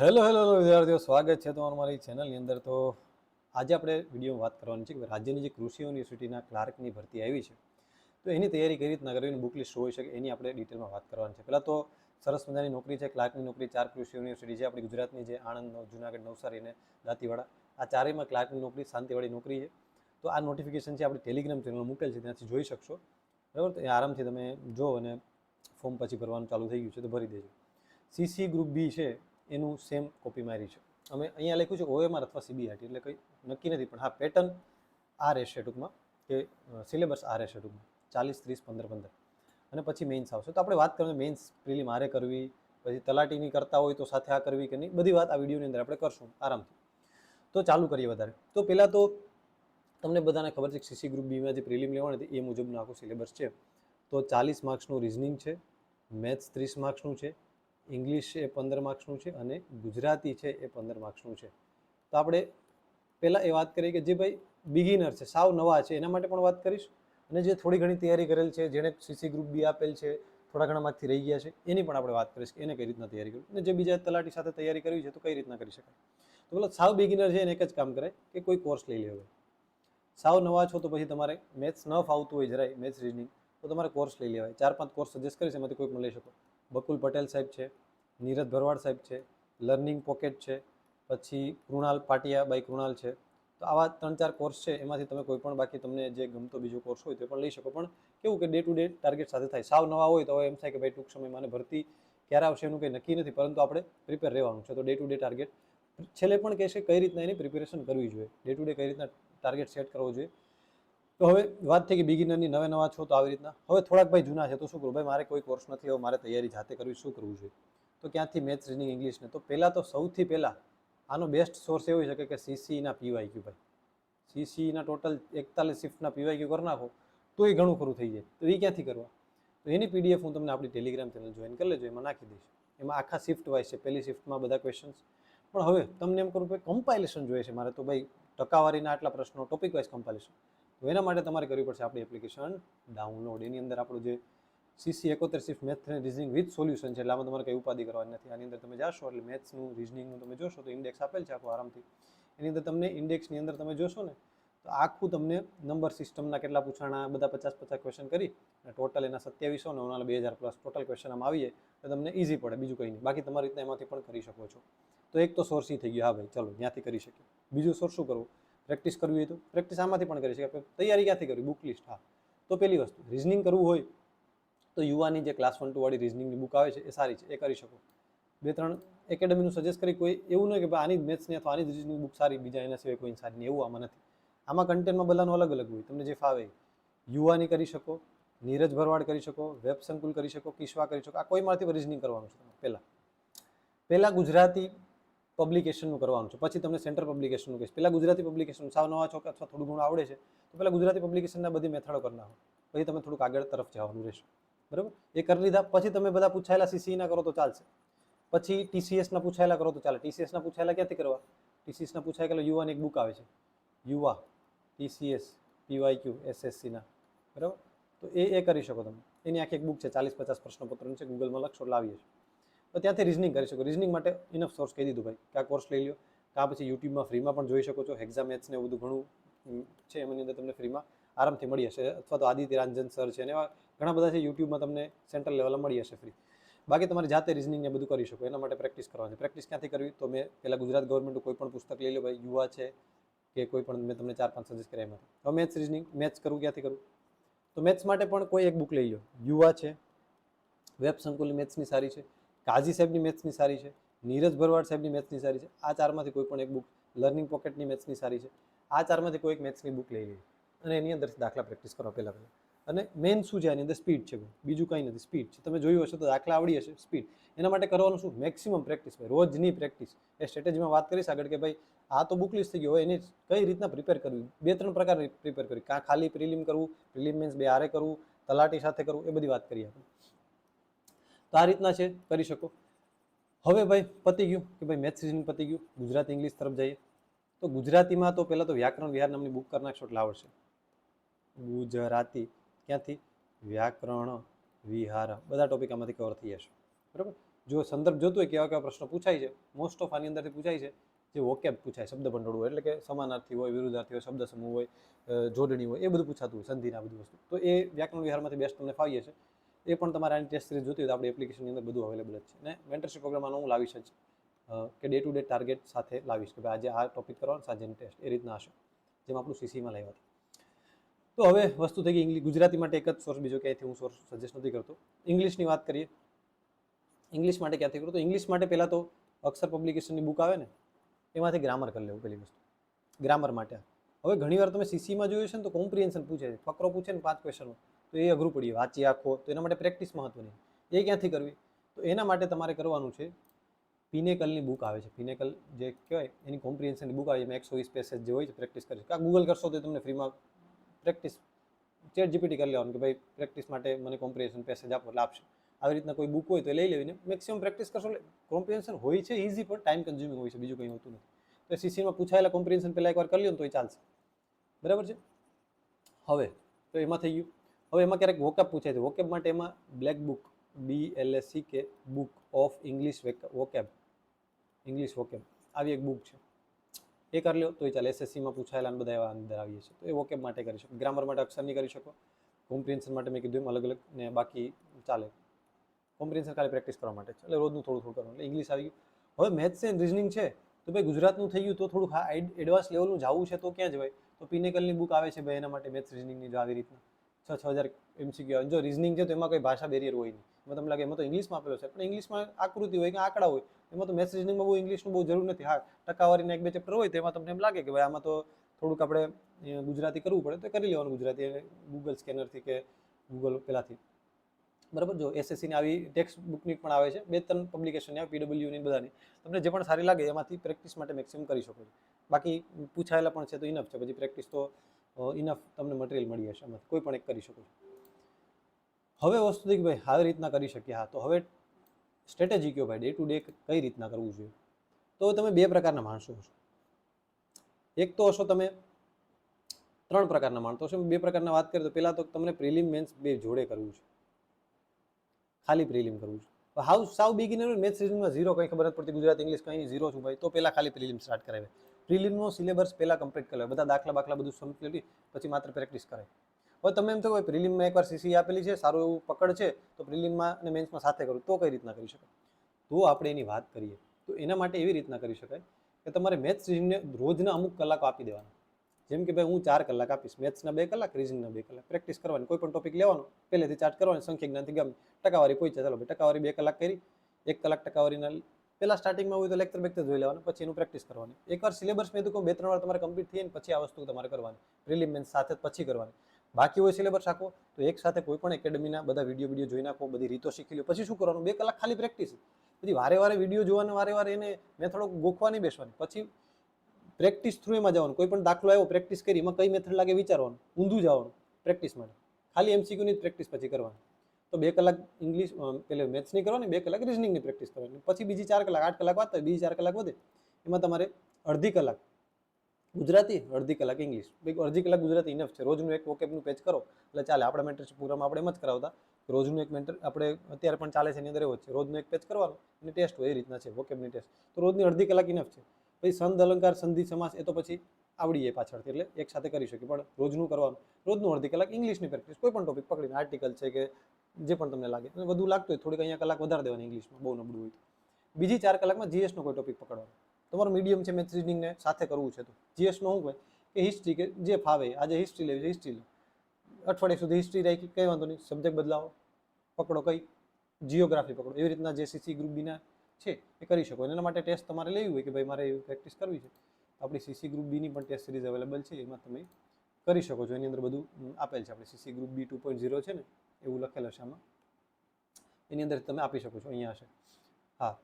Hello hello વિદ્યાર્થીઓ, સ્વાગત છે તમારું મારી ચેનલની અંદર. તો આજે આપણે વિડીયોમાં વાત કરવાની છે કે રાજ્યની જે કૃષિ યુનિવર્સિટીના ક્લાર્કની ભરતી આવી છે. તો એની તૈયારી કઈ રીતના કરવી બુક લિસ્ટ હોય શકે એની આપણે ડિટેલમાં વાત કરવાની છે. પહેલાં તો સરસ મજાની નોકરી છે, ક્લાર્કની નોકરી, ચાર કૃષિ યુનિવર્સિટી છે, આપણી ગુજરાતની જે આણંદ જુનાગઢ, નવસારી અને દાંતીવાડા. આ ચારેયમાં ક્લાર્કની નોકરી, શાંતિવાળી નોકરી છે. તો આ નોટિફિકેશન છે, આપણી ટેલિગ્રામ ચેનલ મૂકેલ છે, ત્યાંથી જોઈ શકશો. બરાબર? તો આરામથી તમે જો અને ફોર્મ પછી ભરવાનું ચાલુ થઈ ગયું છે, તો ભરી દેજો. સીસી ગ્રુપ બી છે એનું સેમ કોપી મારી છે. અમે અહીંયા લખ્યું છે ઓએમઆર અથવા સીબીઆરટી એટલે કંઈ નક્કી નથી, પણ હા પેટર્ન આ રહેશે ટૂંકમાં કે સિલેબસ આ રહેશે ટૂંકમાં. ચાલીસ, ત્રીસ, પંદર પંદર. અને પછી મેઇન્સ આવશે. તો આપણે વાત કરીએ મેઇન્સ પ્રિલિમ આરે કરવી, પછી તલાટીની કરતા હોય તો સાથે આ કરવી કે નહીં, બધી વાત આ વિડીયોની અંદર આપણે કરશું આરામથી. તો ચાલુ કરીએ વધારે. તો પહેલાં તો તમને બધાને ખબર છે કે સીસી ગ્રુપ બીમાં જે પ્રિલિમ લેવાની હતી, એ મુજબનું આખું સિલેબસ છે. તો ચાલીસ માર્ક્સનું રિઝનિંગ છે મેથ્સ ત્રીસ માર્ક્સનું છે ઇંગ્લિશ એ પંદર માર્ક્સનું છે અને ગુજરાતી છે એ પંદર માર્ક્સનું છે. તો આપણે પહેલાં એ વાત કરીએ કે જે ભાઈ બિગિનર છે, સાવ નવા છે, એના માટે પણ વાત કરીશ. અને જે થોડી ઘણી તૈયારી કરેલ છે, જેણે સીસી ગ્રુપ બી આપેલ છે, થોડા ઘણા માર્કથી રહી ગયા છે, એની પણ આપણે વાત કરીશ કે એને કઈ રીતના તૈયારી કરવી. અને જે બીજા તલાટી સાથે તૈયારી કરવી છે તો કઈ રીતના કરી શકાય. તો પેલા સાવ બિગિનર છે એને એક જ કામ કરે કે કોઈ કોર્સ લઈ લેવો. સાવ નવા છો તો પછી તમારે મેથ્સ ન ફાવતું હોય જરાય મેથ્સ રીઝનિંગ તો તમારે કોર્સ લઈ લેવાય. ચાર પાંચ કોર્સ સજેસ્ટ કરીશ, એમાંથી કોઈ પણ લઈ શકો બકુલ પટેલ સાહેબ છે, નીરજ ભરવાડ સાહેબ છે, લર્નિંગ પોકેટ છે, પછી કૃણાલ પાટિયા બાય કૃણાલ છે. તો આવા ત્રણ ચાર કોર્સ છે, એમાંથી તમે કોઈ પણ બાકી તમને જે ગમતો બીજો કોર્સ હોય તો પણ લઈ શકો. પણ કેવું કે ડે ટુ ડે ટાર્ગેટ સાથે થાય. સાવ નવા હોય તો એમ થાય કે ભાઈ ટૂંક સમયમાં મને ભરતી ક્યારે આવશે એનું કંઈ નક્કી નથી, પરંતુ આપણે પ્રિપેર રહેવાનું છે. તો ડે ટુ ડે ટાર્ગેટ છેલ્લે પણ કહેશે કઈ રીતના એની પ્રિપેરેશન કરવી જોઈએ. ડે ટુ ડે કઈ રીતના ટાર્ગેટ સેટ કરવો જોઈએ. તો હવે વાત થઈ કે બિગિનરની નવે નવા છો તો આવી રીતના. હવે થોડાક ભાઈ જૂના છે તો શું કરું? ભાઈ, મારે કોઈ કોર્સ નથી, હવે મારે તૈયારી જાતે કરવી શું કરવું જોઈએ તો ક્યાંથી મેથ્સ રીડિંગ ઇંગ્લિશને તો પહેલાં તો સૌથી પહેલાં આનો બેસ્ટ સોર્સ એવો શકે કે સીસીના પીવાય ક્યુ ભાઈ. સીસીના ટોટલ એકતાલીસ શિફ્ટના પીવાય ક્યુ કરી નાખો, તો એ ઘણું ખરું થઈ જાય. તો એ ક્યાંથી કરવા? તો એની પીડીએફ હું તમને આપણી ટેલિગ્રામ ચેનલ જોઈન કરી લેજો, એમાં નાખી દઈશ. એમાં આખા શિફ્ટ વાઇઝ છે, પહેલી શિફ્ટમાં બધા ક્વેશ્ચન્સ પણ હવે તમને એમ કરું ભાઈ કમ્પાઇલેશન જોઈએ છે મારે તો ભાઈ, ટકાવારીના આટલા પ્રશ્નો ટોપિક વાઇઝ કમ્પાઇલેશન તો એના માટે તમારે કરવી પડશે આપણી એપ્લિકેશન ડાઉનલોડ એની અંદર આપણું જે સીસી એકોતેર shift maths reasoning with solution છે, એટલે આમાં તમારે કંઈ ઉપાધિ કરવાની નથી. આની અંદર તમે જાશો, એટલે મેથ્સનું રિઝનિંગનું તમે જોશો, તો ઇન્ડેક્સ આપેલ છે આખું આરામથી. એની અંદર તમને ઇન્ડેક્સની અંદર તમે જોશો ને, તો આખું તમને નંબર સિસ્ટમના કેટલા પૂછાણા, બધા પચાસ પચાસ ક્વેશ્ચન કરી, અને ટોટલ એના સત્યાવીસો ને ઓના બે હજાર પ્લસ ટોટલ ક્વેશ્ચન આમાં આવીએ તો તમને ઇઝી પડે, બીજું કંઈ નહીં. બાકી તમારી રીતના એમાંથી પણ કરી શકો છો. તો એક તો સોર્સ થઈ ગયો. હા ભાઈ, ચલો, ત્યાંથી કરી શકીએ. બીજું સોર્સ શું કરવું? પ્રેક્ટિસ કરવી હોય તો પ્રેક્ટિસ આમાંથી પણ કરી શકાય. તૈયારી ક્યાંથી કરવી? બુક લિસ્ટ હા. તો પહેલી વસ્તુ રિઝનિંગ કરવું હોય તો યુવાની જે ક્લાસ વન ટુ વાળી રિઝનિંગની બુક આવે છે, એ સારી છે, એ કરી શકો. બે ત્રણ એકેડમીનું સજેસ્ટ કરી, કોઈ એવું નહીં કે ભાઈ આની જ મેથ્સની અથવા આની જ રિઝનિંગ બુક સારી, બીજા એના સિવાય કોઈ સારી નહીં, એવું આમાં નથી. આમાં કન્ટેન્ટમાં બધાનું અલગ અલગ હોય. તમને જે ફાવે યુવાની કરી શકો, નીરજ ભરવાડ કરી શકો, વેબ સંકુલ કરી શકો, કિશ્વા કરી શકો, આ કોઈમાંથી રિઝનિંગ કરવાનું છે. પહેલાં. પહેલાં ગુજરાતી પબ્લિકેશનનું કરવાનું છે. પછી તમને સેન્ટર પબ્લિકેશનનું કહીશ. પહેલાં ગુજરાતી પબ્લિકેશન સાવ નવા છો કે અથવા થોડું ઘણું આવડે છે, તો પહેલાં ગુજરાતી પબ્લિકેશનના બધી મેથડો કરી નાખો. પછી તમે થોડુંક આગળ તરફ જવાનું રહેશે. બરાબર? એ કરી લીધા. પછી તમે બધા પૂછાયેલા સીસીના કરો તો ચાલશે. પછી ટીસીએસના પૂછાયેલા કરો તો ચાલે. ટીસીએસના પૂછાયેલા ક્યાંથી કરવા? ટીસીએસના પૂછાયેલા યુવાની એક બુક આવે છે. યુવા ટીસીએસ પીવાયક્યુ એસએસસીના બરાબર? તો એ એ કરી શકો તમે. એની આખી એક બુક છે. ચાલીસ પચાસ પ્રશ્નપત્રોની છે. ગૂગલમાં લખશો એટલે આવીએ છે તો ત્યાંથી રિઝનિંગ કરી શકો. રિઝનિંગ માટે ઇનફ સોર્સ કહી દીધું ભાઈ. કે આ કોર્સ લઈ લો કાં પછી યુટ્યુબમાં ફ્રીમાં પણ જોઈ શકો છો. એક્ઝામ મેથ્સ ને એવું બધું ઘણું છે એમની અંદર તમને ફ્રીમાં આરામથી મળી હશે. અથવા તો આદિત્ય રાંજન સર છે અને એવા ઘણા બધા છે યુટ્યુબમાં તમને સેન્ટ્રલ લેવલે મળી હશે ફ્રી બાકી તમારે જાતે રિઝનિંગ ને બધું કરી શકો. એના માટે પ્રેક્ટિસ કરવાની પ્રેક્ટિસ ક્યાંથી કરવી? તો મેં પહેલાં ગુજરાત ગવર્મેન્ટનું કોઈ પણ પુસ્તક લઈ લો ભાઈ. યુવા છે કે કોઈ પણ મેં તમને ચાર પાંચ સજેસ્ટ કર્યા એમાંથી હવે મેથ્સ રિઝનિંગ મેથ્સ કરવું ક્યાંથી કરવું તો મેથ્સ માટે પણ કોઈ એક બુક લઈ લો યુવા છે. વેબ સંકુલ મેથ્સની સારી છે. કાઝી સાહેબની મેથ્સની સારી છે, નીરજ ભરવાડ સાહેબની મેથ્સની સારી છે, આ ચારમાંથી કોઈ પણ એક બુક લર્નિંગ પોકેટની મેથ્સની સારી છે, આ ચારમાંથી કોઈ એક મેથ્સની બુક લઈ લેવી અને એની અંદરથી દાખલા પ્રેક્ટિસ કરો પહેલાં પહેલાં. અને મેઇન શું છે, આની અંદર સ્પીડ છે બીજું કંઈ નથી સ્પીડ છે. તમે જોયું હશે તો દાખલા આવડી હશે સ્પીડ એના માટે કરવાનું શું? મેક્સિમમ પ્રેક્ટિસ ભાઈ, રોજની પ્રેક્ટિસ એ સ્ટ્રેટેજીમાં વાત કરીશ આગળ કે ભાઈ, આ તો બુક લિસ્ટ થઈ ગયો હોય એની કઈ રીતના પ્રિપેર કરવી? બે ત્રણ પ્રકાર પ્રિપેર કરવી કાં ખાલી પ્રિલિમ કરવું પ્રિલિમ મીન્સ બે આરે કરવું, તલાટી સાથે કરવું, એ બધી વાત કરીએ આપણે. તો આ રીતના છે, કરી શકો. હવે ભાઈ પતી ગયું કે ભાઈ મેથ્સ રિઝનિંગ પતી ગયું, ગુજરાતી ઇંગ્લિશ તરફ જઈએ. તો ગુજરાતીમાં તો પહેલાં તો વ્યાકરણ વિહાર નામની બુક કરી નાખશો એટલે આવડશે ગુજરાતી, ક્યાંથી? વ્યાકરણ વિહાર. બધા ટોપિક આમાંથી કવર થઈ જશે. બરાબર? જો સંદર્ભ જોતો હોય કેવા કેવા પ્રશ્નો પૂછાય છે મોસ્ટ ઓફ આની અંદરથી પૂછાય છે, જે વોકેબ પૂછાય, શબ્દ ભંડોળ હોય, એટલે કે સમાનાર્થી હોય, વિરુદ્ધાર્થી હોય, શબ્દ સમૂહ હોય જોડણી હોય, એ બધું પૂછાતું હોય, સંધિના બધું વસ્તુ. તો એ વ્યાકરણ વિહારમાંથી બેસ્ટ તમને ફાવીએ છે એ પણ તમારે આની ટેસ્ટ સિરીઝ જોતી હોય તો આપણી એપ્લિકેશનની અંદર બધું અવેલેબલ જ છે. અને મેન્ટરશિપ પ્રોગ્રામમાં હું લાવીશ જ. કે ડે ટુ ડે ટાર્ગેટ સાથે લાવીશ કે ભાઈ આજે આ ટોપિક કરવાનો સાંજેની ટેસ્ટ એ રીતના હશે. જેમ આપણું સીસીમાં લાવ્યા હતા. તો હવે વસ્તુ થઈ ગઈ ઇંગ્લિશ ગુજરાતી માટે એક જ સોર્સ બીજો ક્યાંયથી હું સોર્સ સજેસ્ટ નથી કરતો. ઇંગ્લિશની વાત કરીએ. ઇંગ્લિશ માટે ક્યાંથી કરું તો ઇંગ્લિશ માટે પહેલાં તો અક્ષર પબ્લિકેશનની બુક આવે ને, એમાંથી ગ્રામર કરી લેવું પહેલી વસ્તુ. ગ્રામર માટે. હવે ઘણીવાર તમે સીસીમાં જોયું છે ને તો કોમ્પ્રિહેન્શન પૂછે છે. ફકરો પૂછે ને પાંચ ક્વેશ્ચનો તો એ અઘરું પડી વાંચી આખો, તો એના માટે પ્રેક્ટિસ મહત્વની. એ ક્યાંથી કરવી? તો એના માટે તમારે કરવાનું છે પિનેકલની બુક આવે છે. પિનેકલ જે કહેવાય, એની કોમ્પ્રિહેન્શનની બુક આવે છે. એમાં એકસો વીસ પેસેજ જે હોય છે પ્રેક્ટિસ કરી કાં ગૂગલ કરશો તો તમને ફ્રીમાં પ્રેક્ટિસ ચેટ જીપીટી કરી લેવાનું કે ભાઈ પ્રેક્ટિસ માટે મને કોમ્પ્રિહેન્શન પેસેજ આપો એટલે આપશે. આવી રીતના કોઈ બુક હોય તો લઈ લેવીને મેક્સિમમ પ્રેક્ટિસ કરશો એટલે કોમ્પ્રિહેન્શન હોય છે ઇઝી પણ ટાઈમ કન્ઝ્યુમિંગ હોય છે, બીજું કંઈ હોતું નથી. તો સીસીમાં પૂછાયેલા કોમ્પ્રિહેન્શન પહેલાં એકવાર કરી લો તો એ ચાલશે. બરાબર છે? હવે, તો એમાં થઈ ગયું. હવે એમાં ક્યારેક વોકેબ પૂછાય છે. વોકેબ માટે એમાં black book B L S C કે book of English vocab English vocab આવી એક બુક છે. એ કરી લો, તો એ ચાલે. એસએસસીમાં પૂછાયેલા બધા એવા અંદર આવીએ છીએ. તો એ વોકેબ માટે કરી શકો. ગ્રામર માટે અક્ષરની કરી શકો. કોમ્પ્રિહેન્શન માટે મેં કીધું એમ અલગ અલગ ને બાકી ચાલે. કોમ્પ્રિહેન્શન ખાલી પ્રેક્ટિસ કરવા માટે. એટલે રોજનું થોડું થોડું કરવાનું. એટલે ઇંગ્લિશ આવી ગયું. હવે મેથ્સ એન્ડ રિઝનિંગ છે. તો ભાઈ ગુજરાતનું થઈ ગયું તો થોડુંક હા એડવાન્સ લેવલનું જવું છે તો ક્યાં જવાય તો પિનેકલની બુક આવે છે ભાઈ એના માટે મેથ્સ રિઝનિંગની જો આવી રીતના. છ છ હજાર એમસીક્યુ જો રિઝનિંગ છે તો એમાં કોઈ ભાષા બેરિયર હોય નહીં. એમાં તમને લાગે એમાં તો ઇંગ્લિશમાં આપેલો છે. પણ ઇંગ્લિશમાં આકૃતિ હોય કે આંકડા હોય, એમાં તો મેથ્સ રિઝનિંગમાં બહુ ઇંગ્લિશનું બહુ જરૂર નથી. હા, ટકાવારીના એક બે ચેપ્ટર હોય તેમાં તમને એમ લાગે કે ભાઈ આમાં તો થોડુંક આપણે ગુજરાતી કરવું પડે, તો કરી લેવાનું ગુજરાતી. ગૂગલ સ્કેનરથી કે ગૂગલ પેલાથી. બરાબર? જો એસએસસીની આવી ટેક્સ્ટ બુકની પણ આવે છે. બે ત્રણ પબ્લિકેશનની આવે પીડબ્લ્યુની બધાની. તમને જે પણ સારી લાગે એમાંથી પ્રેક્ટિસ માટે મેક્સિમમ કરી શકો છો. બાકી પૂછાયેલા પણ છે તો ઇનફ છે. પછી પ્રેક્ટિસ તો ઇનફ તમને મટીરિયલ મળી હશે એમાંથી કોઈ પણ એક કરી શકો છો. હવે વસ્તુ થઈ કે ભાઈ આવી રીતના કરી શકીએ. હા, તો હવે સ્ટ્રેટેજી કયો ભાઈ? ડે ટુ ડે કઈ રીતના કરવું જોઈએ? તો તમે બે પ્રકારના માણસો હશો. એક તો હશો તમે ત્રણ પ્રકારના માણસો હશો. બે પ્રકારના વાત કરીએ તો પહેલાં તો તમને પ્રિલિમ મેન્સ બે જોડે કરવું છે. ખાલી પ્રિલિમ કરવું છે. હાઉ સાવ બિગિનર મેથ્સ રીઝનિંગમાં ઝીરો કંઈ ખબર નથી પડતી. ગુજરાત ઇંગ્લિશ કંઈ ઝીરો છું ભાઈ તો પહેલાં ખાલી પ્રિલિમ સ્ટાર્ટ કરાવે. પ્રિલિમનો સિલેબસ પહેલાં કમ્પ્લીટ કરાવે બધા દાખલા બાખલા બધું સમજી પછી માત્ર પ્રેક્ટિસ કરાય હવે તમે એમ તો હોય પ્રિલિમમાં એકવાર સીસી આપેલી છે, સારું એવું પકડ છે, તો પ્રિલિમમાં અને મેન્સમાં સાથે કરું, તો કઈ રીતના કરી શકાય? તો આપણે એની વાત કરીએ. તો એના માટે એવી રીતના કરી શકાય કે તમારે મેથ્સ રીઝનિંગને રોજના અમુક કલાકો આપી દેવાના. જેમ કે ભાઈ હું ચાર કલાક આપીશ, મેથ્સના બે કલાક રીઝનિંગના બે કલાક. પ્રેક્ટિસ કરવાની, કોઈ પણ ટોપિક લેવાનો, પહેલેથી ચાર્ટ કરવાની સંખ્યા જ્ઞાનથી ગમે ટકાવારી પહોંચે, ચાલો ભાઈ ટકાવારી બે કલાક કરી, એક કલાક ટકાવારીના પહેલાં સ્ટાર્ટિંગમાં હોય તો લેક્ચર બેક્ચર જોઈ લેવાનું, પછી એનું પ્રેક્ટિસ કરવાની. એકવાર સિલેબસ મેં કહું બે ત્રણ વાર તમારે કમ્પ્લીટ થઈને પછી આ વસ્તુ તમારે કરવાની. પ્રિલિમ સાથે પછી કરવાની. બાકી હોય સિલેબસ આખો, તો એક સાથે કોઈ પણ એકેડમીના બધા વીડિયો વીડિયો જોઈ નાખો, બધી રીતો શીખી લો. પછી શું કરવાનું? બે કલાક ખાલી પ્રેક્ટિસ પછી વારે વારે વીડિયો જોવાનું વારે વારે એને મેથડો ગોખવા નહીં બેસવાની. પછી પ્રેક્ટિસ થ્રુ એમાં જવાનું. કોઈ પણ દાખલો આવ્યો પ્રેક્ટિસ કરી, એમાં કઈ મેથડ લાગે વિચારવાનું. ઊંધું જવાનું પ્રેક્ટિસ માટે. ખાલી એમસીક્યુની પ્રેક્ટિસ પછી કરવાની. તો બે કલાક ઇંગ્લિશ પેલે મેથ્સની કરવાની બે કલાક રિઝનિંગની પ્રેક્ટિસ કરવાની પછી બીજી ચાર કલાક, આઠ કલાક વાંચતા બીજી ચાર કલાક વધે. એમાં તમારે અડધી કલાક ગુજરાતી, અડધી કલાક ઇંગ્લિશ અડધી કલાક ગુજરાતી ઇનફ છે. રોજનું એક વોકેબનું પેજ કરો. એટલે ચાલે, આપણા મેન્ટરશિપ પ્રોગ્રામ આપણે એમ જ કરાવતા. રોજનું એક મેન્ટર આપણે અત્યારે પણ ચાલે છે, એની અંદર એવો છે. રોજનું એક પેજ કરવાનો અને ટેસ્ટ હોય, એ રીતના છે વોકેબની ટેસ્ટ તો રોજની અડધી કલાક ઇનફ છે. પછી સંદ અલંકાર, સંધિ સમાસ, એ તો પછી આવડી જાય પાછળથી. એટલે એક સાથે કરી શકીએ, પણ રોજનું કરવાનું. રોજનું અડધી કલાક ઇંગ્લિશની પ્રેક્ટિસ કોઈ પણ ટોપિક પકડીને આર્ટિકલ છે કે જે પણ તમને લાગે. અને વધુ લાગતું હોય, થોડીક અહીંયા કલાક વધારે દેવાની ઇંગ્લિશમાં બહુ નબળું હોય તો. બીજી ચાર કલાકમાં જીએસનો કોઈ ટોપિક પકડવાનો. તમારું મીડિયમ છે મેથ્સ રીડિંગને સાથે કરવું છે તો. જીએસનો શું કહે કે હિસ્ટ્રી કે જે ફાવે, આજે હિસ્ટ્રી લેવી છે હિસ્ટ્રી લો. અઠવાડિયા સુધી હિસ્ટ્રી રાખી, કંઈ વાંધો નહીં. સબ્જેક્ટ બદલાવો. પકડો કઈ. જીઓગ્રાફી પકડો. એવી રીતના જે સીસી ગ્રુપ બીના છે, એ કરી શકો. એના માટે ટેસ્ટ તમારે લેવી હોય કે ભાઈ મારે એવી પ્રેક્ટિસ કરવી છે. આપણી સીસી ગ્રુપ બીની પણ ટેસ્ટ સિરીઝ અવેલેબલ છે, એમાં તમે કરી શકો છો. એની અંદર બધું આપેલ છે. આપણે CC group B two point zero છે ને. એવું લખેલ હશે આમાં. એની અંદર તમે આપી શકો છો, અહીંયા હશે. હા.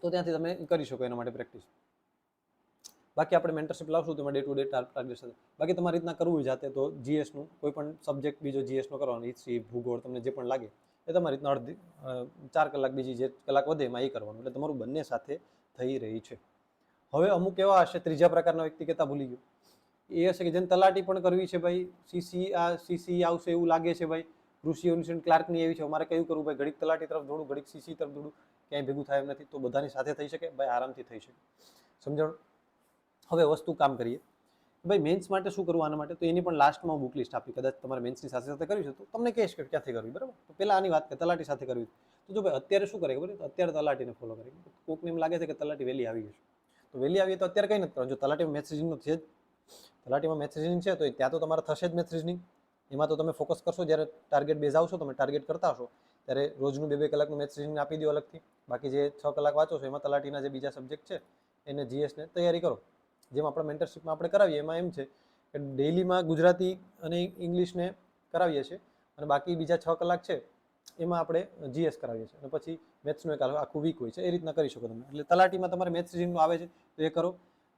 તો ત્યાંથી તમે કરી શકો એના માટે પ્રેક્ટિસ બાકી આપણે મેન્ટરશિપ લાવશું તેમાં ડે ટુ ડે ટાર્ગેટ સાથે. બાકી તમારી રીતના કરવું જાતે તો જીએસનું કોઈ પણ સબ્જેક્ટ બીજો જીએસનો કરવાનો, હિસ્ટ્રી, ભૂગોળ, તમને જે પણ લાગે, એ તમારી રીતના અડધી ચાર કલાક બીજી જે કલાક વધે એમાં એ કરવાનું. એટલે તમારું બંને સાથે થઈ રહી છે. હવે અમુક એવા હશે, ત્રીજા પ્રકારના વ્યક્તિ કહેતા ભૂલી ગયો. એ હશે કે જેને તલાટી પણ કરવી છે ભાઈ સીસી આ સીસી આવશે એવું લાગે છે ભાઈ કૃષિ યુનિવર્સિટી ક્લાર્કની એવી છે, અમારે કયું કરવું ભાઈ, ઘડીક તલાટી તરફ દોડું, ઘડીક સીસી તરફ દોડું, ક્યાંય ભેગું થાય એમ નથી, તો બધાની સાથે થઈ શકે, ભાઈ, આરામથી થઈ શકે. સમજણ? હવે વસ્તુ કામ કરીએ. ભાઈ મેન્સ માટે શું કરવું આના માટે? તો એની પણ લાસ્ટમાં બુક લિસ્ટ આપી, કદાચ તમારે મેન્સની સાથે સાથે કરવી છે, તો તમને કહેશ કે ક્યાંથી કરવી, બરાબર? તો પહેલાં આની વાત કે, તલાટી સાથે કરવી. તો જો ભાઈ, અત્યારે શું કરે ખબર? અત્યારે તલાટીને ફોલો કરે. કોકને એમ લાગે છે કે તલાટી વહેલી આવી ગઈ છે તો વહેલી આવીએ તો અત્યારે કંઈ નથી કરવાનું. જો તલાટીમાં મેથ્સ રિઝનિંગનો છે જ. તલાટીમાં રિઝનિંગ છે, તો ત્યાં તો તમારે થશે જ રિઝનિંગ એમાં તો તમે ફોકસ કરશો, જ્યારે ટાર્ગેટ બેઝ આવશો, તમે ટાર્ગેટ કરતા હશો, ત્યારે રોજનું બે બે કલાકનું મેથ્સ રિઝનિંગ આપી દો અલગથી. બાકી જે છ કલાક વાંચો છો, એમાં તલાટીના જે બીજા સબ્જેક્ટ છે, એને જીએસને તૈયારી કરો. જેમ આપણા મેન્ટરશીપમાં આપણે કરાવીએ, એમાં એમ છે કે ડેઇલીમાં ગુજરાતી અને ઇંગ્લિશને કરાવીએ છીએ, અને બાકી બીજા છ કલાક છે, એમાં આપણે જીએસ કરાવીએ છીએ. અને પછી મેથ્સનું એક આખું વીક હોય છે, એ રીતના કરી શકો તમે. એટલે તલાટીમાં તમારે મેથ્સ રિઝનિંગનું આવે છે, તો એ કરો.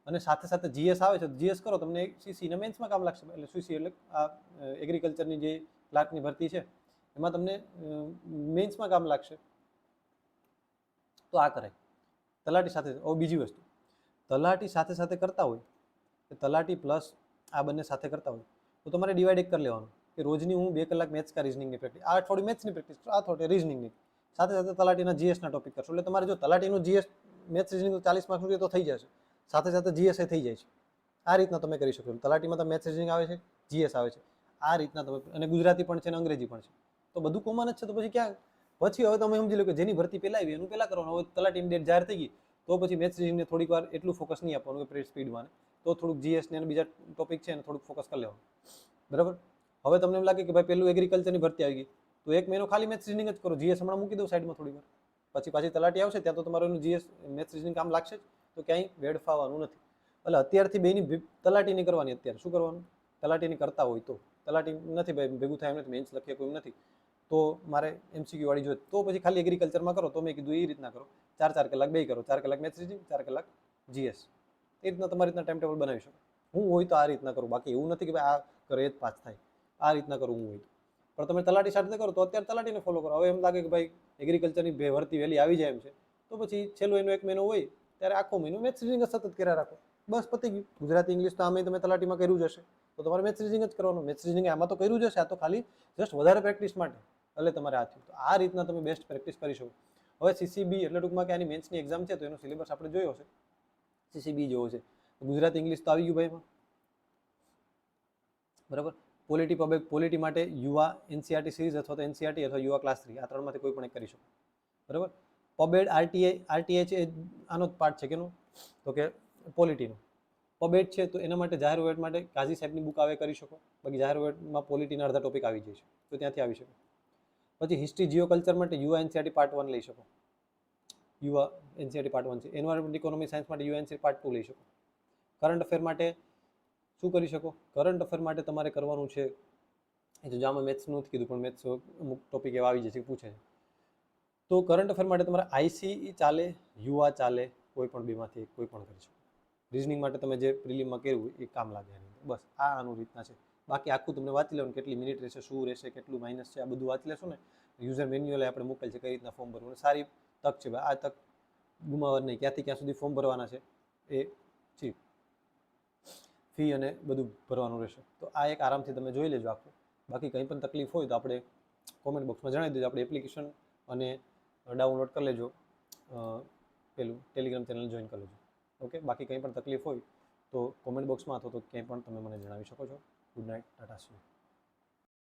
અને સાથે સાથે જીએસ આવે છે જીએસ કરો, તમને સીસી ને મેન્સમાં કામ લાગશે. એટલે સીસી એટલે એગ્રીકલ્ચરની જે ક્લાર્કની ભરતી છે, એમાં તમને મેન્સમાં કામ લાગશે. તો આ કરાય તલાટી સાથે ઓ બીજી વસ્તુ. તલાટી સાથે સાથે કરતા હોય કે તલાટી પ્લસ આ બંને સાથે કરતા હોય, તો તમારે ડિવાઈડ એક કરી લેવાનું. કે રોજની હું બે કલાક મેથ્સ કા રિઝનિંગની પ્રેક્ટિસ આ અઠવાડિયું મેથ્સની પ્રેક્ટિસ આ અઠવાડિયે રિઝનિંગની સાથે સાથે તલાટીના જીએસના ટોપિક કરશો. એટલે તમારે જો તલાટીનું જીએસ મેથ્સ રિઝનિંગ તો ચાલીસ માર્ક સુધી તો થઈ જશે. સાથે સાથે જીએસએ થઈ જાય છે. આ રીતના તમે કરી શકો છો. તલાટીમાં તો મેથ્સ રિઝનિંગ આવે છે જીએસ આવે છે. આ રીતના તમે અને ગુજરાતી પણ છે અને અંગ્રેજી પણ છે. તો બધું કોમન જ છે. તો પછી ક્યાં? પછી હવે તમે સમજી લો કે જેની ભરતી પહેલાં આવી, એનું પહેલાં કરવાનું. હવે તલાટીની ડેટ જાહેર થઈ ગઈ, તો પછી મેસેજિંગને થોડીક વાર એટલું ફોકસ નહીં આપવાનું કે સ્પીડમાં તો થોડુંક જીએસને અને બીજા ટોપિક છે એને થોડુંક ફોકસ કરી લેવાનું. બરાબર? હવે તમને એમ લાગે કે ભાઈ પેલું એગ્રીકલ્ચરની ભરતી આવી ગઈ. તો એક મહિનો ખાલી મેથ્સ રિઝનિંગ જ કરો. જીએસ હમણાં મૂકી દો સાઈડમાં થોડી વાર. પછી પાછી તલાટી આવશે, ત્યાં તો તમારું એનું જીએસ મેથ્સ રિઝનિંગ કામ લાગશે જ. તો ક્યાંય વેડફાવાનું નથી. એટલે અત્યારથી બેની ભે- તલાટીની કરવાની અત્યારે શું કરવાનું? તલાટીની કરતા હોય તો. તલાટી નથી ભાઈ, ભેગું થાય એમ નથી, મેન્સ લખીએ કોઈ નથી. તો મારે એમસીક્યુ વાળી જોઈએ તો પછી ખાલી એગ્રીકલ્ચરમાં કરો, તો મેં કીધું એ રીતના કરો. ચાર ચાર કલાક બે કરો. ચાર કલાક મેથ્સ રિઝનિંગ ચાર કલાક જીએસ એ રીતના તમારી રીતના ટાઈમ ટેબલ બનાવી શકો. હું હોય તો આ રીતના કરું. બાકી એવું નથી કે ભાઈ આ કરે જ પાસ થાય. આ રીતના કરું હું હોય તો. પણ તમે તલાટી સાથે કરો તો અત્યારે તલાટીને ફોલો કરો. હવે એમ લાગે કે ભાઈ એગ્રીકલ્ચરની ભરતી વહેલી આવી જાય એમ છે. તો પછી છેલ્લો એનો એક મહિનો હોય ત્યારે આખો મહિનો મેથ્સ રીડિંગ સતત કર્યા રાખો. બસ પતી ગયું. ગુજરાતી ઇંગ્લિશ તો આમે તમે તલાટીમાં કર્યું જ હશે. તો તમારે મેથ્સ રીડિંગ જ કરવાનું. મેથ્સ રીડિંગ આમાં તો કર્યું જ હશે. આ તો ખાલી જસ્ટ વધારે પ્રેક્ટિસ માટે. એટલે તમારે આ થયું. તો આ રીતના તમે બેસ્ટ પ્રેક્ટિસ કરી શકો. હવે સીસીબી એટલે ટૂંકમાં કે આની મેન્સની એક્ઝામ છે, તો એનો સિલેબસ આપણે જોયો છે. સીસીબી જેવો છે. ગુજરાતી ઇંગ્લિશ તો આવી ગયું ભાઈમાં બરાબર? પોલિટી પબ્લિક પોલિટી માટે યુવા એનસીઆરટી સિરીઝ અથવા તો એનસીઆરટી અથવા યુવા ક્લાસ થ્રી આ ત્રણમાંથી કોઈ પણ એક કરી શકો. બરાબર? પબેડ આરટીએ આરટીએચ એ આનો જ પાર્ટ છે કેનો તો કે પોલિટીનો. પબેડ છે તો એના માટે જાહેર વેટ માટે કાઝી સાહેબની બુક આવે કરી શકો. બાકી જાહેર વેટમાં પોલિટીના અડધા ટોપિક આવી જાય છે. તો ત્યાંથી આવી શકે. પછી હિસ્ટ્રી જીઓ કલ્ચર માટે યુવા એનસીઆરટી પાર્ટ વન લઈ શકો. યુવા એનસીઆરટી પાર્ટ વન છે. એન્વાયરમેન્ટ ઇકોનોમી સાયન્સ માટે યુવા એનસીઆરટી પાર્ટ ટુ લઈ શકો. કરંટ અફેર માટે શું કરી શકો? કરંટ અફેર માટે તમારે કરવાનું છે. તો જામાં મેથ્સનું નથી કીધું, પણ મેથ્સ અમુક ટોપિક એવા આવી જાય કે પૂછે છે. તો કરંટ અફેર માટે તમારે આઈસીઈ ચાલે યુવા ચાલે, કોઈ પણ બેમાંથી કોઈ પણ કરી શકો રિઝનિંગ માટે તમે જે પ્રિલિમમાં કર્યું એ કામ લાગે બસ, આ આનું રીતના છે. બાકી આખું તમને વાંચી લેવાનું કેટલી મિનિટ રહેશે, શું રહેશે, કેટલું માઇનસ છે, આ બધું વાંચી લેશો ને યુઝર મેન્યુઅલ આપણે મોકલ છે કઈ રીતના ફોર્મ ભરવું સારી તક છે આ તક ગુમાવવા નહીં ક્યાંથી ક્યાં સુધી ફોર્મ ભરવાના છે, એ છે. ફી અને બધું ભરવાનું રહેશે. તો આ એક આરામથી તમે જોઈ લેજો આખું. બાકી કંઈ પણ તકલીફ હોય તો આપણે કોમેન્ટ બોક્સમાં જણાવી દેજો, આપણે એપ્લિકેશન અને ડાઉનલોડ કરી લેજો. પેલું ટેલિગ્રામ ચેનલ જોઈન કરી લેજો. ઓકે? બાકી કંઈ પણ તકલીફ હોય તો કોમેન્ટ બોક્સમાં અથવા તો ક્યાંય પણ તમે મને જણાવી શકો છો. Good night. ટાટા. સી